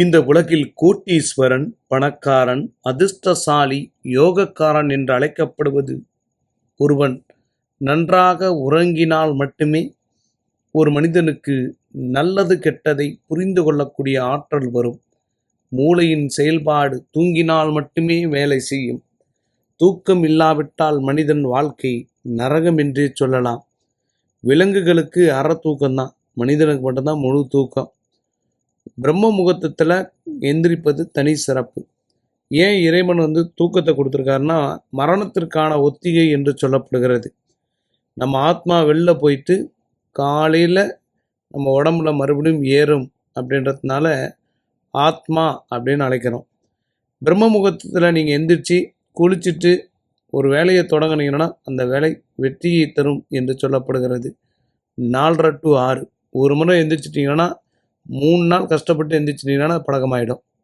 இந்த உலகில் கோட்டீஸ்வரன் பணக்காரன் அதிர்ஷ்டசாலி யோகக்காரன் என்று அழைக்கப்படுவது ஒருவன் நன்றாக உறங்கினால் மட்டுமே ஒரு மனிதனுக்கு நல்லது கெட்டதை புரிந்து கொள்ளக்கூடிய ஆற்றல் வரும். மூளையின் செயல்பாடு தூங்கினால் மட்டுமே வேலை செய்யும். தூக்கம் இல்லாவிட்டால் மனிதன் வாழ்க்கை நரகம் என்றே சொல்லலாம். விலங்குகளுக்கு அற தூக்கம்தான். மனிதனுக்கு மட்டும்தான் முழு தூக்கம். பிரம்ம முகூர்த்தத்தில் எந்திரிப்பது தனி சிறப்பு. ஏன் இறைவன் வந்து தூக்கத்தை கொடுத்துருக்காருன்னா மரணத்திற்கான ஒத்திகை என்று சொல்லப்படுகிறது. நம்ம ஆத்மா வெளில போயிட்டு காலையில் நம்ம உடம்புல மறுபடியும் ஏறும் அப்படின்றதுனால ஆத்மா அப்படின்னு அழைக்கிறோம். பிரம்ம முகூர்த்தத்தில் நீங்கள் எந்திரிச்சு குளிச்சுட்டு ஒரு வேலையை தொடங்கினீங்கன்னா அந்த வேலை வெற்றியை தரும் என்று சொல்லப்படுகிறது. நாலரை டு ஆறு. ஒரு முறை எந்திரிச்சிட்டிங்கன்னா மூணு நாள் கஷ்டப்பட்டு எந்திரிச்சிட்டிங்கன்னா பழக்கமாயிடும்.